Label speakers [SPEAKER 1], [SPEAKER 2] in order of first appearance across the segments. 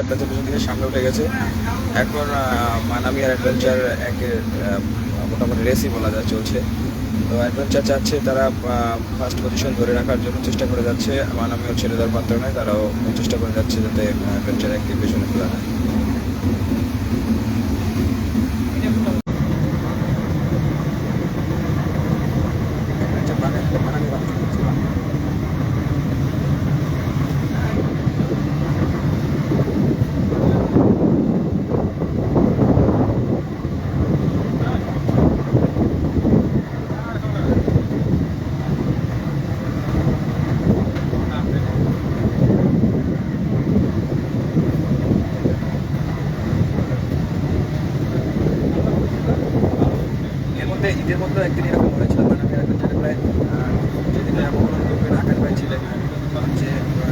[SPEAKER 1] Adventure দুজন থেকে সামনে উঠে গেছে। এখন মানামি আর অ্যাডভেঞ্চার একের মোটামুটি রেসই বলা যায়, চলছে। তো অ্যাডভেঞ্চার চাচ্ছে তারা ফার্স্ট পজিশন ধরে রাখার জন্য চেষ্টা করে যাচ্ছে। মানামিও ছেড়ে দেওয়ার পাত্র নয়, তারাও চেষ্টা করে যাচ্ছে যাতে অ্যাডভেঞ্চার একটি পেছনে খোলা হয় আচ্ছা, মানামি- মানামি বাকি আছে। এর মধ্যে ঈদের মধ্যে একদিন এরকম হয়েছিল মানে আমি একটা ছেলে প্রায় যেদিন এমন ঢাকার প্রায় ছিলেন যে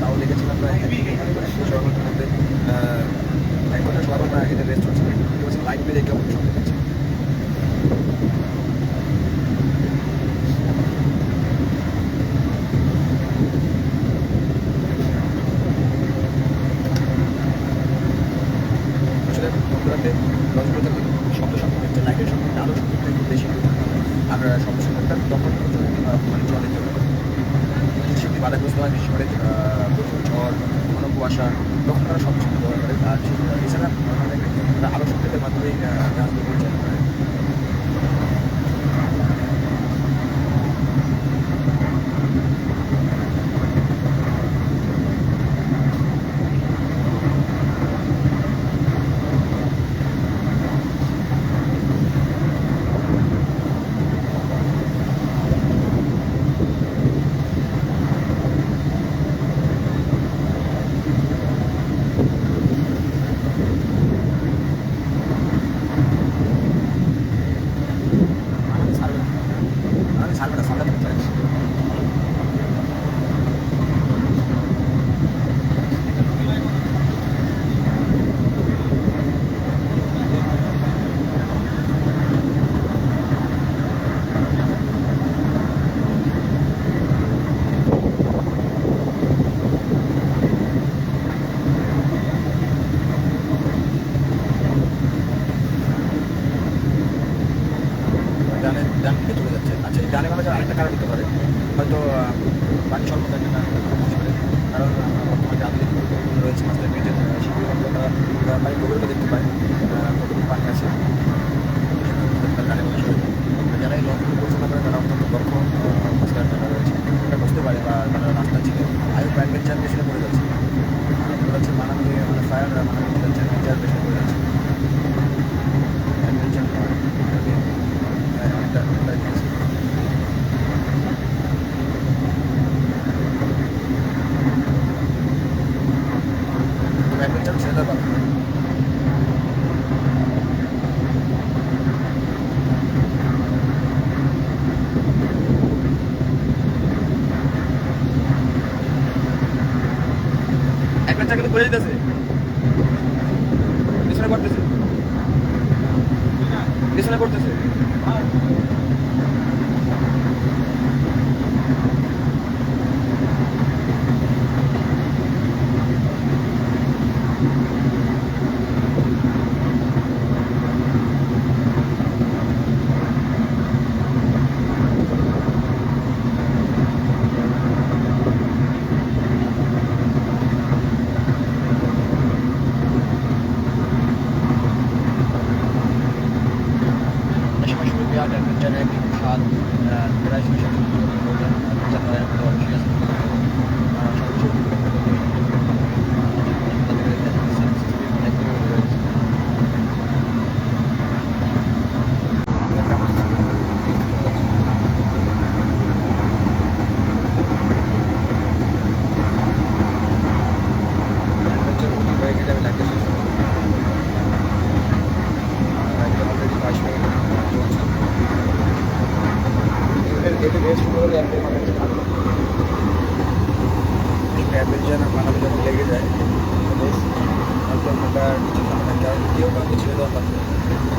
[SPEAKER 1] তাও দেখেছিলাম প্রায় শহরের মধ্যে আহ, এক ঘণ্টা সবার প্রায় এদের রেস্ট হচ্ছিল লাইট বেড়ে কেমন সব দেখেছি শব্দটা তখন প্রচুর মানে জলের জন্য সেটি বাধাগ্রস্ত হয়? বিশেষ করে প্রচুর ঝড় ঘন কুয়াশা, তখন তারা শব্দ শব্দ ব্যবহার করে আর এছাড়া আরও তারা মাধ্যমে জাহাজগুলো পরিচালনা করে। অ্যাডভেঞ্চার কিন্তু পড়ে যেতেছে পিছনে করতেছে পিছনে পড়তেছে এই সময় শুরু বিরাট অ্যাডভেঞ্চার এক সাত প্রায় ছয় সাত হয়ে গেলে আমি লাগতে শেষ করব একদম অলরেডি বাইশ মিনিট চলছে এতে রেস্ট করে একদম অ্যাডভেঞ্চার মানাবে যখন লেগে যায় বেশ একদম ওটা নিচে নামে না কারণ কেউ কাউকে ছেড়ে দেওয়া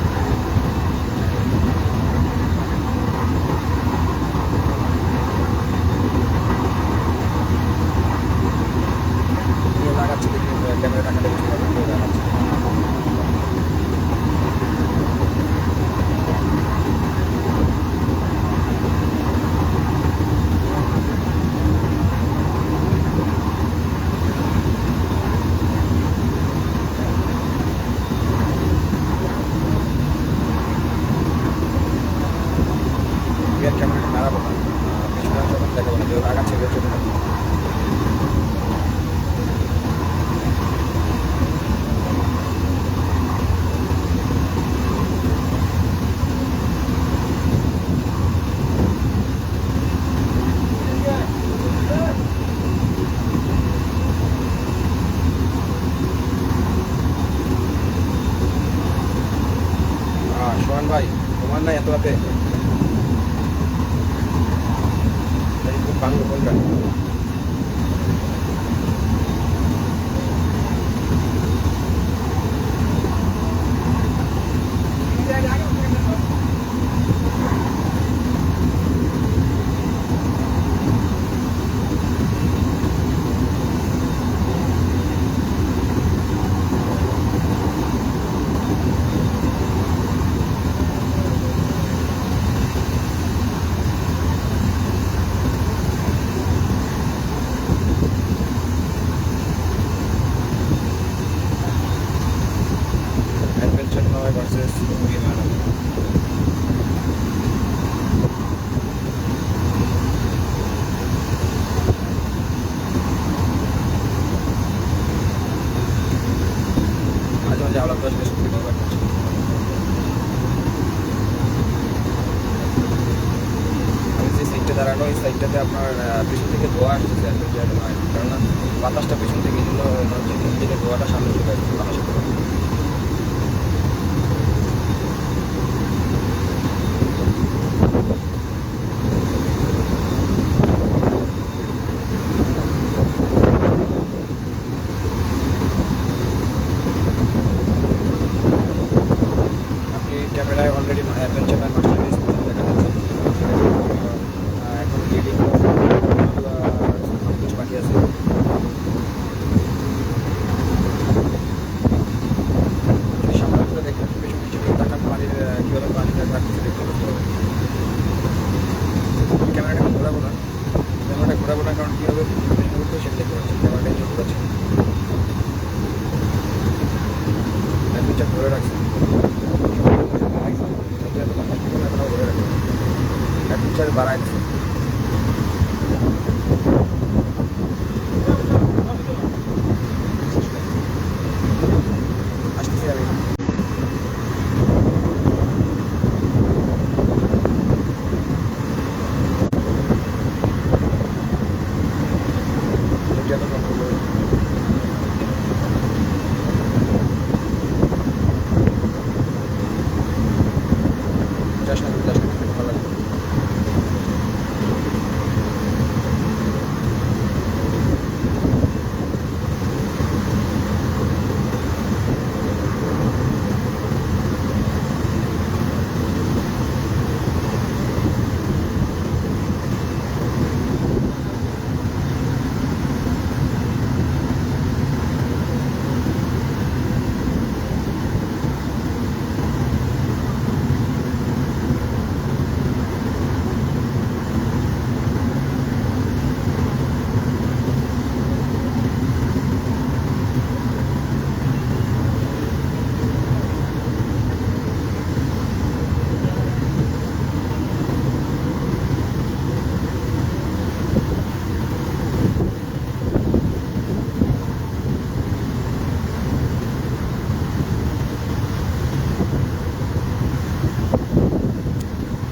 [SPEAKER 1] Tuan Bay, ke mana yang tu apa? Dari দাঁড়ানো এই সাইডটাতে আপনার পিছন থেকে ধোয়া আসতেছে অ্যাডভেঞ্চার নয় কারণ। বাতাসটা পিছন থেকে মনে হচ্ছে ধোয়াটা সামনে চলে আসছে, বাতাসের ধোয়া আপনি ক্যামেরায় অলরেডি অ্যাডভেঞ্চার ম্যান মাস্টার দেখা যাচ্ছে আহ, এখন লিডিং কিছু বাকি আছে যদি সামনে করে দেখেন পেছন পিছনে তাকান পানির আহ, কীভাবে পানিটা কাটতেছে দেখতে বুঝতে হবে ক্যামেরাটা ঘোরাবো না ক্যামেরাটা ঘোরাবো না কারণ কীভাবে পেছনে করতে সেটা দেখতে পাচ্ছি ক্যামেরাটা এই জন্য ঘোরাচ্ছি অ্যাডভেঞ্চার ধরে রাখছি অ্যাডভেঞ্চার বাড়াচ্ছে। দিচ্ছে আসতেছি আমি এটা তো কন্ট্রোল করে যাস না যাস না ভালো লাগবে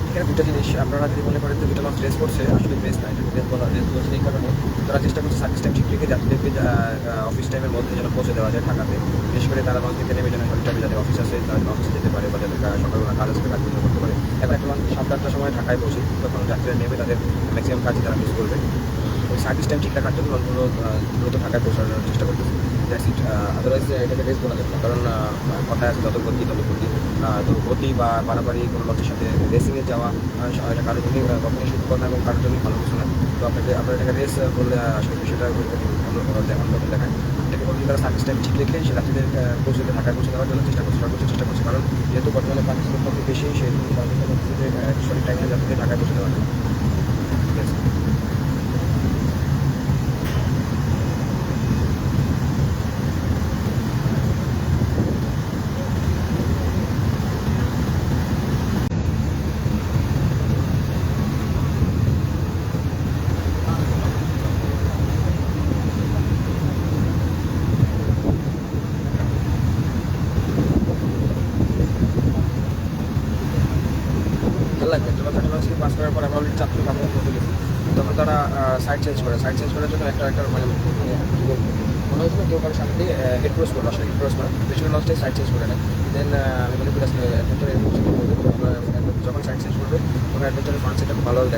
[SPEAKER 1] এখানে দুটো জিনিস আপনারা যদি মনে করেন যে দুটো মাস ড্রেস করছে, আসলে ড্রেস না এটা ড্রেস বলা ড্রেস বলছে এই কারণে তারা চেষ্টা করছে সার্ভিস টাইম ঠিক রেখে যাত্রীদেরকে অফিস টাইমের মধ্যে যেন পৌঁছে দেওয়া যায় ঢাকাতে। বিশেষ করে তারা লঞ্চ থেকে নেমে যেন টাইমে যাদের অফিস আছে, তারা অফিসে যেতে পারে বা যাদের সকালবেলা কাজ আছে কাজ বন্ধ করতে পারে। এখন একটা লঞ্চ সাত আটটার সময় ঢাকায় পৌঁছে তখন যাত্রীরা নেমে তাদের ম্যাক্সিমাম কাজই তারা মিস করবে। ওই সার্ভিস টাইম ঠিক রাখার জন্য লঞ্চগুলো দ্রুত ঢাকায় পৌঁছানোর চেষ্টা করতেছে। দ্যাটস ইট এটাকে রেস বলা যাবে না কারণ কথায় আছে, যত গতি তত গতি তো গতি বা পারাপারি কোনো লঞ্চের সাথে রেসিংয়ে যাওয়া এটা কারোর জন্যই কখনোই সুখকর না এবং কারোর জন্যই ভালো কিছু না। তো আপনাকে, আপনার এটাকে রেস বললে আসলে বিষয়টা অন্য দেখান দেখায় এটাকে বলতে তারা সার্ভিস টাইম ঠিক রেখে সে রাত্রিদের পৌঁছে ঢাকায় পৌঁছে দেওয়ার জন্য চেষ্টা করছে, সর্বোচ্চ চেষ্টা করছে। কারণ, যেহেতু বর্তমানে পাকিস্তানের পক্ষে বেশি, সেহেতু সঠিক টাইমে যাত্রীদের ঢাকায় পৌঁছে দেওয়া যায় ঠিক আছে ভালো লাগবে চারটে মাসকে পাস করার পর আমরা অলরেডি চারটে কাপড় পৌঁছে গেছি তখন তারা সাইড চেঞ্জ করে। সাইড চেঞ্জ করার জন্য একটা একটা মানে মানে হয়েছিল কেউ কারও সামনে দিয়ে হেড ক্রস করব আসলে হেড ক্রস করে পেছনে লঞ্চটাই সাইড চেঞ্জ করে নেয়। দেন আমি মনে করি আসলে অ্যাডভেঞ্চার যখন সাইড চেঞ্জ করবে, তখন অ্যাডভেঞ্চারের ফ্রন্ট সাইডটা ভালোভাবে